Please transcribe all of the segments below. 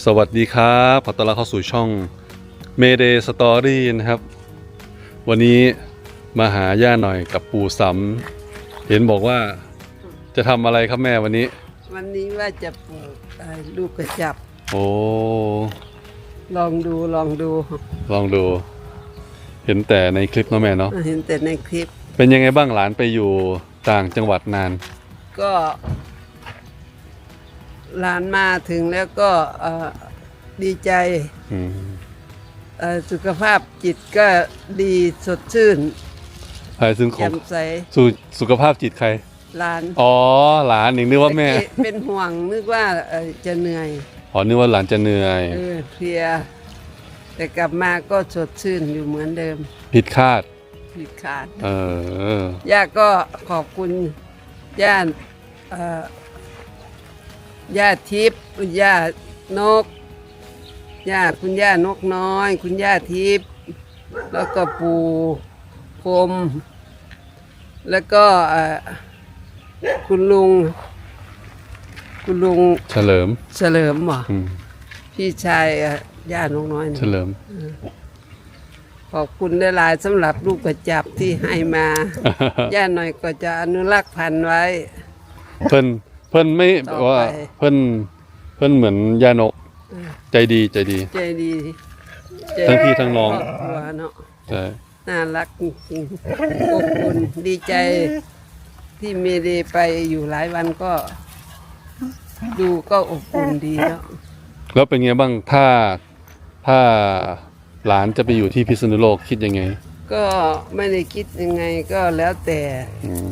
สวัสดีครับขอต้อนรับเข้าสู่ช่อง Mayday Story นะครับ วันนี้มาหาย่าหน่อยกับปู่สำเห็นบอกว่าจะทำอะไรครับแม่วันนี้ วันนี้ว่าจะปลูกเอ่อลูกกระจับ โอ้ลองดูลองดูลองดู เห็นแต่ในคลิปเนาะแม่เนาะเห็นแต่ในคลิป เป็นยังไงบ้างหลานไปอยู่ต่างจังหวัดนาน ก็ หลานมาถึงแล้วก็เอ่อดีใจอืมเอ่อสุขภาพจิตก็ดีสดชื่นใครซึ่งขอแจ่งมใสสุสุขภาพจิตใคร หลานอ๋อหลานนึกว่าแม่ตะกี้เป็นห่วงนึกว่าเอ่อจะเหนื่อยอ๋อนึกว่าหลานจะเหนื่อย เออเพลีย แต่กลับมาก็สดชื่นอยู่เหมือนเดิมผิดคาด ผิดขาด เออย่าก็ขอบคุณย่าเอ่อ ย่าทิพย์คุณย่านกย่าคุณย่านกน้อย คุณย่าทิพย์แล้วก็ปู่พรมแล้วก็เอ่อคุณลุง คุณลุงเฉลิมเฉลิมเหรออืมพี่ชายเอ่อย่านกน้อยเฉนี่ลิม ขอบคุณหลายๆสำหรับลูกกระจับที่ให้มา ย่าหน่อยก็จะอนุรักษ์พันธุ์ไว้ เพิ่น เพิ่นไม่ต่อว่าไปเพิ่นเพิ่นเหมือนยานกใจดีใจดี ใจดีใจทั้งพี่ทั้งน้องครบครัวเนาะใช่น่ารักจริงๆอบอุ่นดีใจ ที่เมเดไปอยู่หลายวันก็ ดูก็อบอุ่นดีเนาะแล้วเป็นไงบ้างถ้าถ้าหลานจะไปอยู่ที่พิษณุโลกคิดยังไงก็ไม่ได้คิดยังไงก็แล้วแต่อืม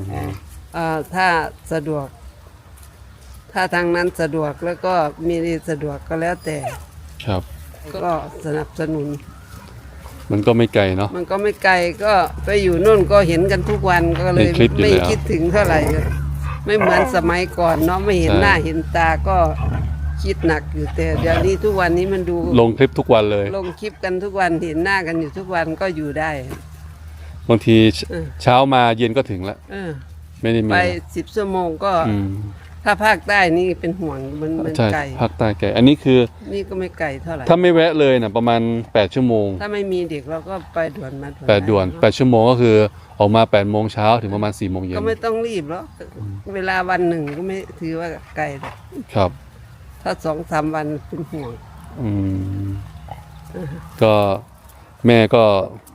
อ่าถ้าสะดวก ถ้าทางนั้นสะดวกแล้วก็เมเดสะดวกก็แล้วแต่ ครับ ก็สนับสนุน มันก็ไม่ไกลเนาะ มันก็ไม่ไกลก็ไปอยู่นู่นก็เห็นกันทุกวันก็เลยในคลิปอยู่ไม่แล้ว คิดถึงเท่าไหร่ไม่เหมือนสมัยก่อนเนาะไม่เห็นใช่หน้าเห็นตาก็คิดหนักอยู่แต่เดี๋ยวนี้ทุกวันนี้มันดูลงคลิปทุกวันเลย ลงคลิปกันทุกวันเห็นหน้ากันอยู่ทุกวันก็อยู่ได้ บางทีเชเออ เช้ามาเย็นก็ถึงแล้วเออ ไม่ได้มีไปสิบชั่วโมงก็อืม ถ้าภาคใต้นี่เป็นห่วงมันมันใช่ไกลภาคใต้ไกลอันนี้คือ นี่ก็ไม่ไกลเท่าไหร่ถ้าไม่แวะเลยนะประมาณ 8 ชั่วโมง ถ้าไม่มีเด็กเราก็ไปด่วนมาด่วนแปดด่วนได้8ชั่วโมงก็คือออกมา8โมงเช้าถึงประมาณ4โมงเย็นก็ไม่ต้องรีบหรอกเวลาวันหนึ่งก็ไม่ถือว่าไกลหรอกครับ ถ้าสองสามวันเป็นห่วงอืมก็แม่ก็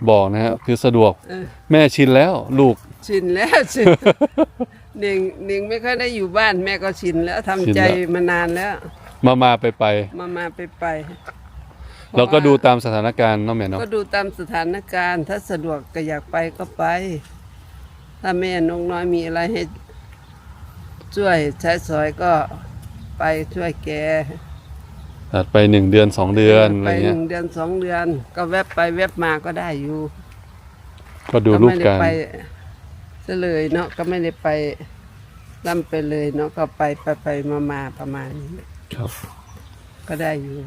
บอกนะฮะคือสะดวกเออแม่ชินแล้วลูกชินแล้วชิน หนึ่งหนึ่งไม่ค่อยได้อยู่บ้านแม่ก็ชินแล้วทำชินใจแล้ว มานานแล้ว มามาไปไปมามาไปไปเราก็ดูเพระว่ตามสถานการณ์เนาะแม่เนาะก็ดูตามสถานการณ์ ถ้าสะดวกก็อยากไปก็ไป ถ้าแม่นกน้อยมีอะไรให้ ช่วยใช้สอยก็ไปช่วยแกตัดไปหนึ่งเดือนสองเดือนอะไรไปหเงี้ยนึ่งเดือนสองเดือน ก็แวบไปแวบมาก็ได้อยู่ก็ดูรูปไม่ได้การไป ซะเลยเนาะก็ไม่ได้ไปล่ำไปเลยเนาะก็ไปไปไปมามาประมาณนี้ครับก็ได้อยู่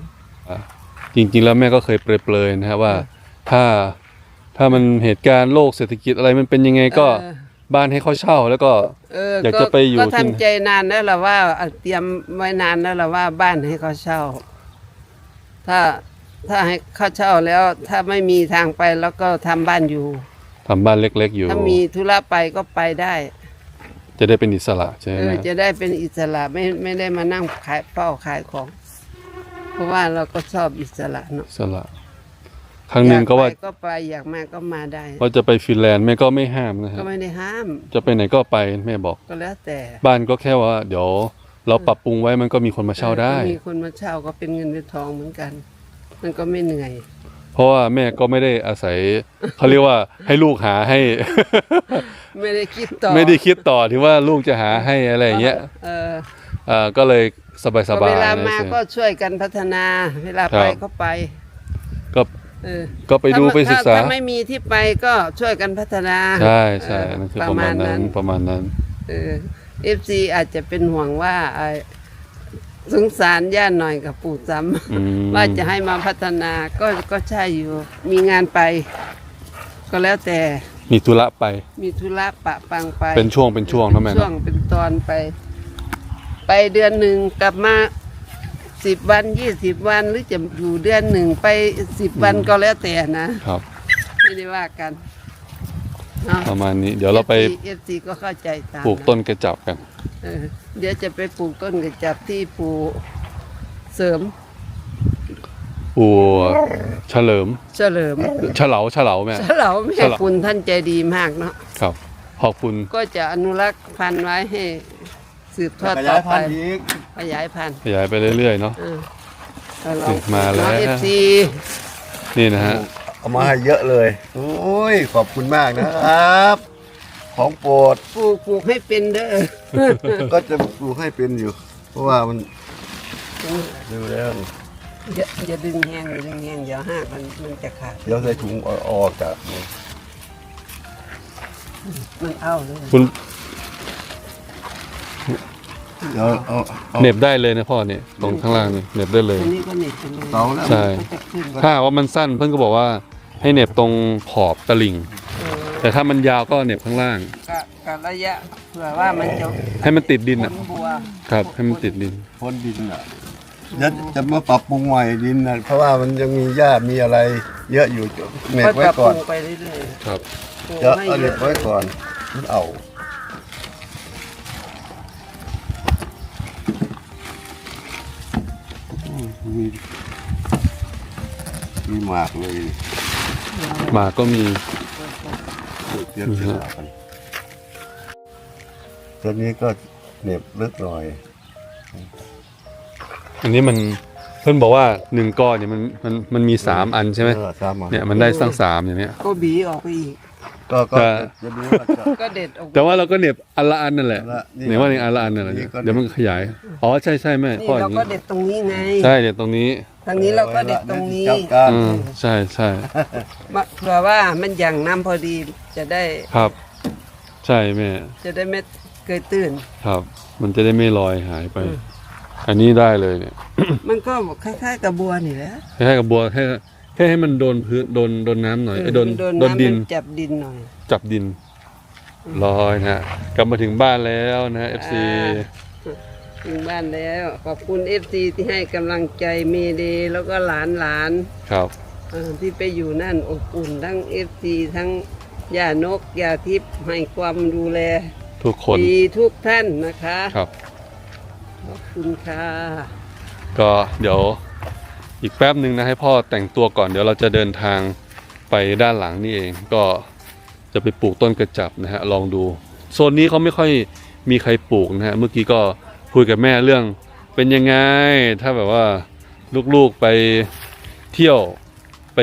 จริงๆแล้วแม่ก็เคยเปรยๆนะครับว่าถ้าถ้ามันเหตุการณ์โลกเศรษฐกิจอะไรมันเป็นยังไงก็เออ บ้านให้เขาเช่า แล้วก็ เอออยากจะไปอยู่ก็ที่ทำใจนานแล้วล่ะว่าอะเตรียมไว้นานแล้วล่ะว่าบ้านให้เขาเช่า ถ้าถ้าให้เขาเช่าแล้ว ถ้าไม่มีทางไปแล้วก็ทำบ้านอยู่ ทำบ้านเล็ก ๆ อยู่ ถ้ามีธุระไปก็ไปได้ จะได้เป็นอิสระใช่ไหมเออแม่จะได้เป็นอิสระไม่ไม่ได้มานั่งขายเป้าขายของ เพราะว่าเราก็ชอบอิสระเนาะอิสระครั้งหนึ่งก็ว่าอยไปก็ไปอยากมาก็มาได้ ว่าจะไปฟินแลนด์แม่ก็ไม่ห้ามนะคก็รับไม่ได้ห้าม จะไปไหนก็ไปแม่บอกก็แล้วแต่บ้านก็แค่ว่า เดี๋ยว เราปรับปรุงไว้มันก็มีคนมาเช่าได้ก็มีคนมาเช่าก็เป็นเงินเป็นทองเหมือนกัน มันก็ไม่เหนื่อยเพ ราะว่าแม่ก็ไม่ได้อาศัยเขาเรียกว่าให้ลูกหาให้ ไม่ได้คิดต่อไม่ได้คิดต่อถึงว่าลูกจะหาให้อะไรอย่างเงี้ยเออเอ่อก็เลยสบายสก็บาเวยลามานะก็ช่วยกันพัฒนา เวลาครับไปก็ไปก็เออก็ไปดูถ้าไปศึกษาถ้าไม่มีที่ไปก็ช่วยกันพัฒนาใช่ใช่เออนั่นคือประมาณนั้นประมาณนั้นเออฟซีอาจจะเป็นห่วงว่าไอ้ สงสารย่าหน่อยกับปู่จอืมำว่าจะให้มาพัฒนาก็ก็ใช่อยู่ มีงานไป ก็แล้วแต่มีธุระไป มีธุระปะปังไป เป็นช่วงเป็นช่วงนะแม่ช่วเนาะงเป็นตอนไป ไปเดือนหนึ่งกลับมาสิบวันยี่สิบวันหรือจะอยู่เดือนหนึ่งไปสิบวันก็แล้วแต่นะครับ ไม่ได้ว่ากัน เนาะประมาณนี้ เดี๋ยวเราไปเอฟซีก็เข้าใจตามปลูกต้นกระจับกันเออเดี๋ยวจะไปปลูกต้นกระจับที่ปลูกเสริมปลูกเฉลิม เฉลิมเฉลาเฉลาแม่เฉลิมแม่เฉลิมคุณท่านใจดีมากเนาะครับขอบคุณก็จะอนุรักษ์พันธุ์ไว้ให้สืบทอดขต่ยาอยไปพันธุ์อีกขยายพันธุ์ขยายไปเรื่อยๆเนาะเออเอาเรามาแล้วเอฟซีนี่นะฮะ เอามาให้เยอะเลย โอ้ย ขอบคุณมากนะครับ ของโปรด ปลูกปลูกให้เป็นเด้อก็จะปลูกให้เป็นอยู่ เพราะว่ามันดูแล้วอย่าอย่าดึงแห้งอย่าดึงแห้งเดี๋ยวห้ากมันมันจะขาดเดี๋ยวใส่ถุงเอาออกจากมันเอาเลยคุณ เดี๋ยวเอาเอาเหน็บได้เลยนะพ่อเนี่ยตรงข้างล่างนี่เหน็บได้เลย อันนี้ก็เหน็บไปเลยเสาแล้วใช่มันจะขึ้นถ้าหากว่ามันสั้นเพื่อนก็บอกว่าให้เหน็บตรงขอบตลิ่ง เออแต่ถ้ามันยาวก็เหน็บข้างล่าง กะกะระยะเผื่อว่ามันจะให้มันติดดินผอะลบัวครับ ให้มันติดดิน พ้นดินอะเดี๋ยวจะมาปรับปรุงใหม่ดินนะเพราะว่ามันยังมีหญ้ามีอะไร เยอะอยู่เน็บก็ไว้จะปก่อนลูกไปเรื่อยครับ ๆปลูกเดี๋ยวให้เอาเยเน็บอะไว้ก่อนมันเอา มีมีหมากเลยหมาก็มีเทียบเทียบกันตัวนี้ก็เหน็บลึกหน่อย อันนี้มันเพื่อนบอกว่าหนึ่งก้อนเนี่ยมันมันมันมีสามอันใช่ไหมเออสามอันเนี่ยมันได้ตั้งสามอย่างเนี้ยก็บีออกไปอีก ก็ก็แต่จะดูว่าจะ ก็เด็ดออกแต่ว่าเราก็เหน็บอันละอันนั่นแหละอันละนี่เนี่ยว่าในอันละอันนั่นแหละนี่ก็ เดี๋ยวมันขยาย อ๋อใช่ใช่แม่นี่พ่ออเราย่างก็นี้เด็ดตรงนี้ไง ใช่เดี๋ยวตรงนี้ทางนี้เราก็เด็ดตรงนี้จับกันอืมใช่ใช่มาเผื่อว่ามันอย่างน้ำพอดีจะได้ครับ ใช่แม่ จะได้ไม่เกยตื้นครับ มันจะได้ไม่ลอยหายไป อืม อันนี้ได้เลยเนี่ยมันก็คล้ายๆกับบัวนี่แหละคล้ายๆกับบัวแค่ แค่ให้มันโดนพื้นโดนโดนน้ำหน่อยเอ้ยโดนโดนโดนน้ำดิน มันจับดินหน่อย จับดินลอยนะฮะกลับมาถึงบ้านแล้วนะ FC อ่า ถึงบ้านแล้ว ขอบคุณเอฟซีที่ให้กำลังใจเมเดย์แล้วก็หลานหลานครับ ๆเอ่อที่ไปอยู่นั่นอบอุ่นทั้งเอฟซีทั้งย่านกยาทิพย์ให้ความดูแลทุกคนดีทุกท่านนะคะ ครับ ขอบคุณค่ะ ก็เดี๋ยว อีกแป๊บหนึ่งนะให้พ่อแต่งตัวก่อนเดี๋ยวเราจะเดินทางไปด้านหลังนี่เองก็จะไปปลูกต้นกระจับนะฮะลองดู โซนนี้เขาไม่ค่อยมีใครปลูกนะฮะเมื่อกี้ก็คุยกับแม่เรื่องเป็นยังไง ถ้าแบบว่าลูกๆไปเที่ยวไป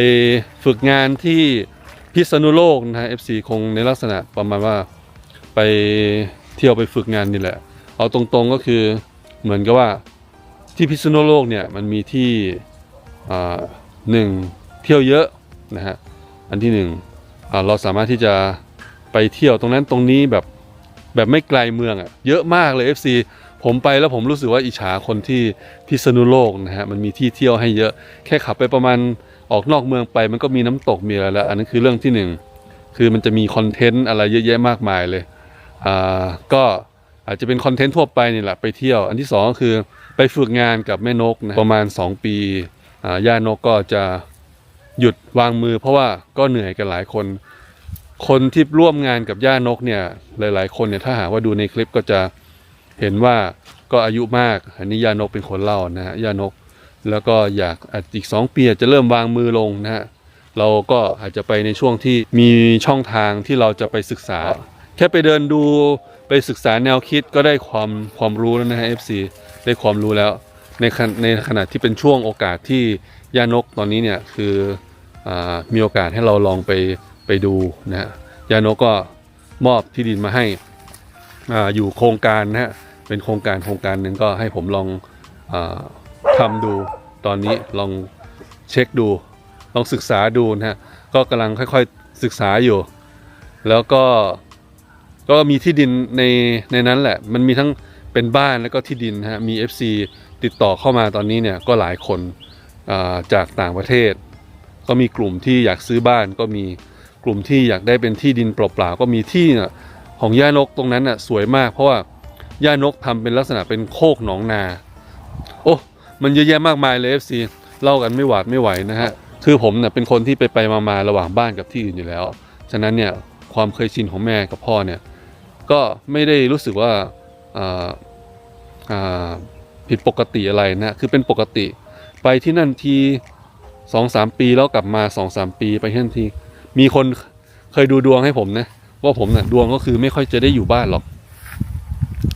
ฝึกงานที่พิษณุโลกนะฮะ FC คงในลักษณะประมาณว่าไปเที่ยวไปฝึกงานนี่แหละ เอาตรงๆก็คือเหมือนกับว่าที่พิษณุโลกเนี่ยมันมีที่ หนึ่งเที่ยวเยอะนะฮะอันที่หนึ่งเราสามารถที่จะไปเที่ยวตรงนั้นตรงนี้แบบแบบไม่ไกลเมืองอะ่ะเยอะมากเลย FC ผมไปแล้วผมรู้สึกว่าอิจฉาคนที่พิษณุโลกนะฮะมันมีที่เที่ยวให้เยอะแค่ขับไปประมาณออกนอกเมืองไป มันก็มีน้ำตกมีอะไรแล้ว อันนั้นคือเรื่องที่หนึ่งคือมันจะมีคอนเทนต์อะไรเยอะแยะมากมายเลยอ่าก็อาจจะเป็นคอนเทนต์ทั่วไปนี่แหละไปเที่ยว อันที่สองก็คือไปฝึกงานกับแม่นกนะประมาณ 2 ปี ย่านกก็จะหยุดวางมือ เพราะว่าก็เหนื่อยกันหลายคน คนที่ร่วมงานกับย่านกเนี่ยหลาย ๆ คนเนี่ยถ้าหากว่าดูในคลิปก็จะเห็นว่าก็อายุมาก อันนี้ย่านกเป็นคนเล่านะฮะย่านกแล้วก็อยากอาจอีก 2 ปีอาจจะเริ่มวางมือลงนะฮะเราก็อาจจะไปในช่วงที่มีช่องทางที่เราจะไปศึกษา แค่ไปเดินดูไปศึกษาแนวคิดก็ได้ความความรู้แล้วนะฮะ FC ได้ความรู้แล้ว ในในขณะที่เป็นช่วงโอกาสที่ย่านกตอนนี้เนี่ยคืออมีโอกาสให้เราลองไปไปดูนะฮะย่านกก็มอบที่ดินมาให้อาอยู่โครงการนะฮะเป็นโครงการโครงการหนึ่งก็ให้ผมลองอทำดูตอนนี้ลองเช็คดู ลองศึกษาดูนะฮะก็กำลังค่อยๆศึกษาอยู่ แล้วก็ก็มีที่ดินในในนั้นแหละ มันมีทั้ง เป็นบ้านแล้วก็ที่ดินนะฮะมี FC ติดต่อเข้ามาตอนนี้เนี่ยก็หลายคนจากต่างประเทศ ก็มีกลุ่มที่อยากซื้อบ้านก็มีกลุ่มที่อยากได้เป็นที่ดินเปล่าๆก็มีที่น่ะของย่านกตรงนั้นน่ะสวยมาก เพราะว่าย่านกทำเป็นลักษณะเป็นโคกหนองนา โอ้มันเยอะแยะมากมายเลย FC เล่ากันไม่หวาดไม่ไหวนะฮะคือผมเนี่ยเป็นคนที่ไปไปมามาระหว่างบ้านกับที่อื่นอยู่แล้ว ฉะนั้นเนี่ยความเคยชินของแม่กับพ่อเนี่ยก็ไม่ได้รู้สึกว่า ผิดปกติอะไรนะคือเป็นปกติ ไปที่นั่นทีสองสามปีแล้วกลับมาสองสามปีไปที่นั่นที มีคนเคยดูดวงให้ผมนะว่าผมเนี่ยดวงก็คือไม่ค่อยจะได้อยู่บ้านหรอก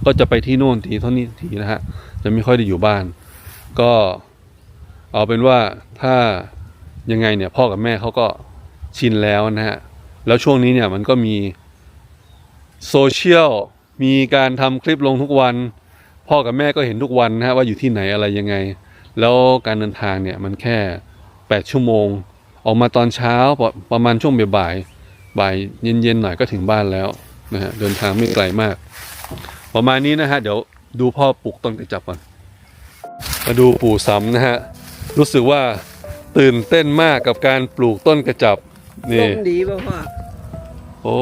ก็จะไปที่โน่นทีเท่านี้ทีนะฮะจะไม่ค่อยได้อยู่บ้าน ก็เอาเป็นว่าถ้ายังไงเนี่ยพ่อกับแม่เขาก็ชินแล้วนะฮะแล้วช่วงนี้เนี่ยมันก็มีโซเชียล มีการทำคลิปลงทุกวัน พ่อกับแม่ก็เห็นทุกวันนะฮะว่าอยู่ที่ไหนอะไรยังไง แล้วการเดินทางเนี่ยมันแค่ 8 ชั่วโมง ออกมาตอนเช้าประประมาณช่วงบ่ายๆบ่ายเย็นๆหน่อยก็ถึงบ้านแล้วนะฮะเดินทางไม่ไกลมาก ประมาณนี้นะฮะเดี๋ยวดูพ่อปลูกต้นกระจับก่อนมาดูปู่ซ้ำนะฮะรู้สึกว่าตื่นเต้นมากกับการปลูกต้นกระจับลนี่มดีป่ะพ่อโอ้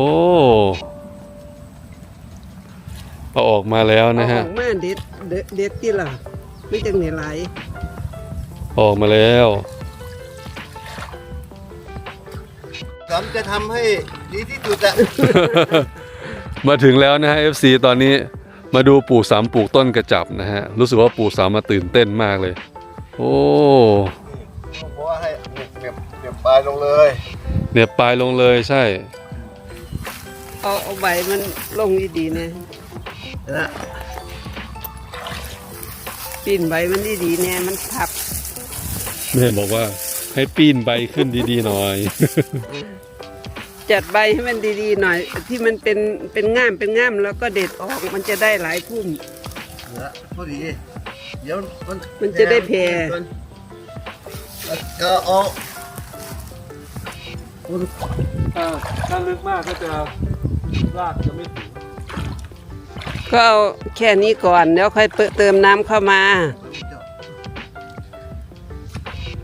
เอาออกมาแล้วนะเอาอฮะอกมาเด็ดเด็ดเด็ดที่ล่ะไม่จังไหนไหลายออกมาแล้วสำจะทำให้ดีที่สุดอะมาถึงแล้วนะฮะ FC ตอนนี้มาดูปู่สามปลูกต้นกระจับนะฮะ รู้สึกว่าปู่สามมาตื่นเต้นมากเลย โอ้เพราะว่าให้เหน็บเหน็บเหน็บปลายลงเลยเนี่ยปลายลงเลยใช่ เอาเอาใบมันลงดีๆนะ นะปีนใบมันดีๆแน่มันทับ แม่บอกว่าให้ปีนใบขึ้นดีๆหน่อย จัดใบให้มันดีๆหน่อย ที่มันเป็นเป็นง่ามเป็นง่ามแล้วก็เด็ดออกมันจะได้หลายพุ่มนะพอดีเดี๋ยวมันมันจะได้แผ่ แล้วก็เอาถ้าลึกมากก็จะรากจะไม่ถึง ก็เอาแค่นี้ก่อนแล้วค่อยเปิดเติมน้ำเข้ามา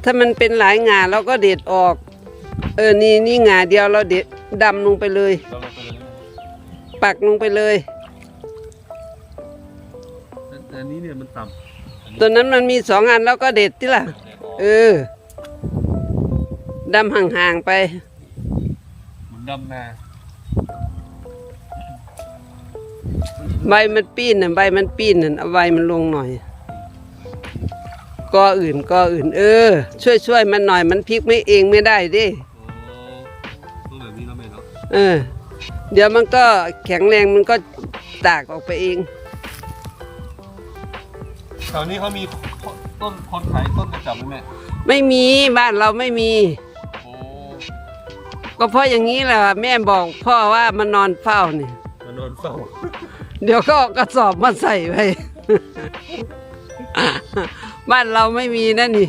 ถ้ามันเป็นหลายงาเราก็เด็ดออก เออนี่นี่งาเดียวเราเด็ดดำลงไปเลยเราลงไปเลยปักลงไปเลยแต่อันนี้เนี่ยมันต่ำตัวนั้นมันมีสองอันแล้วก็เด็ดที่ล่ะ เออดำห่างๆไปเหมือนดำนา ใบมันปีนน่ะใบมันปีนน่ะเอาใบมันลงหน่อยกออื่นกออื่น เออ ช่วยช่วยมันหน่อยมันพลิกไม่เองไม่ได้เดิต้องแบบนี้นะแม่เนาะเออ เดี๋ยวมันก็แข็งแรงมันก็ตากออกไปเองแถวนี้เขามีต้นคนขายต้นกระจับไหมแม่ไม่มีบ้านเราไม่มีโอ้ก็เพราะอย่างนี้แหละแม่บอกพ่อว่ามันนอนเฝ้าเนี่ยมา นอนเฝ้าเดี๋ยวก็เอากระสอบมาใส่ไว้บ้านเราไม่มีนั่นนี่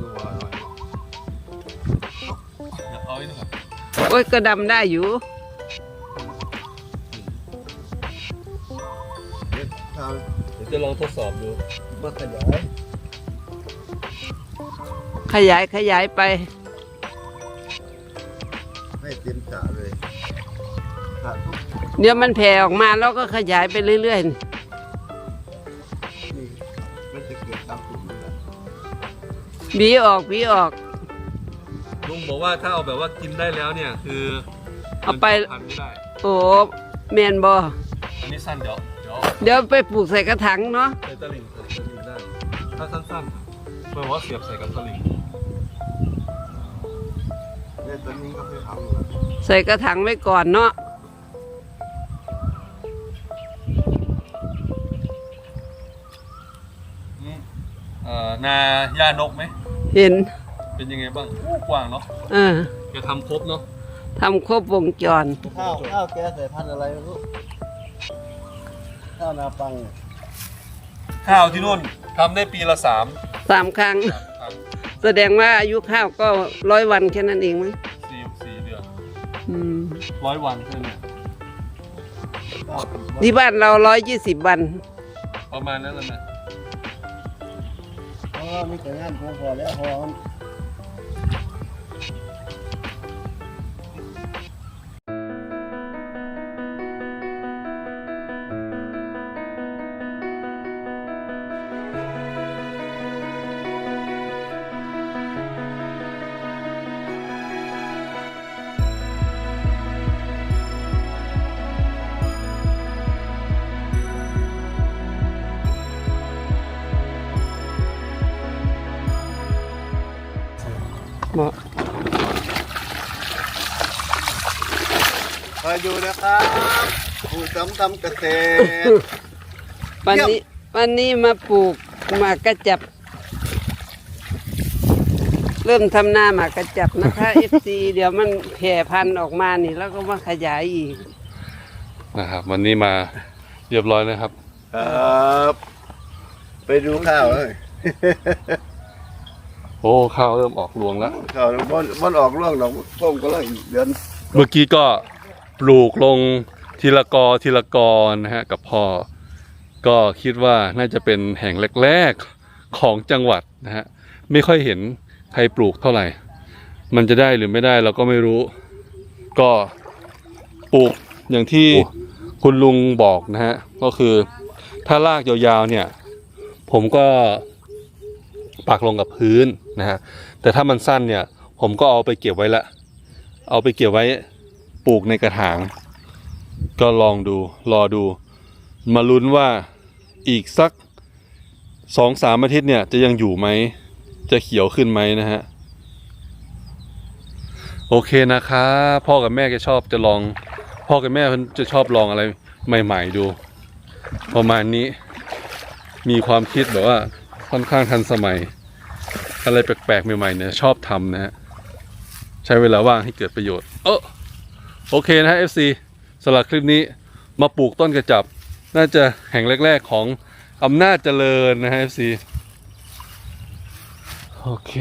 ดูว่าหน่อยเอาไว้นี่ก่อนโอ้ยก็ดำได้อยู่ทาเดี๋ยวจะลองทดสอบดูมาขยายขยายขยายไปให้เต็มสระเลยสร เดี๋ยวมันแผ่ออกมาแล้วก็ขยายไปเรื่อยนี่มันจะเกิดตามกลุ่มนี่แหละๆบีออกบีออก ลุงบอกว่าถ้าเอาแบบว่ากินได้แล้วเนี่ยคือเอาไป มันจะพันไม่ได้ โอ้แมนบออันนี้สั้นเดี๋ยวเดี๋ยวเดี๋ยวไปปลูกใส่กระถางเนาะใส่ตะลิ่งใส่ตะลิ่งได้ถ้าสั้นๆหมายความว่าเสียบใส่กับตะลิ่งเนี่ยตอนนี้ก็ไปทำอยู่ใส่กระถางไว้ก่อนเนาะ เอ่อนาหญ้านกไหม เห็น เป็นยังไงบ้างกว้างเนาะเออจะทำครบเนาะทำครบวงจร ข้าวข้าวแกใส่พันธุ์อะไรไม่รู้ข้าวนาปังเนี่ยข้าวที่นู่นทำได้ปีละสามสามครั้งครั้งแสดงว่าอายุข้าวก็ร้อยวันแค่นั้นเองมั้งสี่สี่เดือนอืมร้อยวันใช่ไหมข้าวติดบ้านที่บ้านเราร้อยยี่สิบวัน ประมาณนั้นแหละแม่เพราะว่า มีแต่งานพอพอแล้วพอ อยดูนะครับผู้สำทำเกษตร วันเยี่ยมนี้วันนี้มาปลูกหมากกระจับ เริ่มทำหน้าหมากกระจับนะคะ FC เดี๋ยวมันแผ่พันธุ์ออกมานี่ แล้วก็มาขยายอีก นะครับ วันนี้มาเรียบร้อยนะครับ ครับ ไปดูข้าวเลยโอ้ข้าวเริ่มออกรวงแล้วข้าวบนบนออกร่วงดอกส้มก็เลยเดือน เมื่อกี้ก็ ปลูกลงทีละกอทีละกอนะฮะกับพ่อ ก็คิดว่าน่าจะเป็นแห่งแรกๆของจังหวัดนะฮะไม่ค่อยเห็นใครปลูกเท่าไหร่ มันจะได้หรือไม่ได้เราก็ไม่รู้ ก็ปลูกอย่างที่คุณลุงบอกนะฮะก็คือถ้ารากยาวๆเนี่ย ผมก็ปักลงกับพื้นนะฮะแต่ถ้ามันสั้นเนี่ย ผมก็เอาไปเก็บไว้ละ เอาไปเก็บไว้ ปลูกในกระถาง ก็ลองดูรอดู มาลุ้นว่าอีกสักสองสามอาทิตย์เนี่ยจะยังอยู่ไหม จะเขียวขึ้นไหมนะฮะ โอเคนะคะพ่อกับแม่ก็ชอบจะลอง พ่อกับแม่เพิ่นจะชอบลองอะไรใหม่ ๆ ดู ประมาณนี้มีความคิดแบบว่าค่อนข้างทันสมัย อะไรแปลกๆใหม่ๆเนี่ยชอบทำนะฮะ ใช้เวลาว่างให้เกิดประโยชน์ เออ โอเคนะฮะ FC สำหรับคลิปนี้มาปลูกต้นกระจับ น่าจะแห่งแรก ๆ ของอำนาจเจริญนะฮะ FC โอเค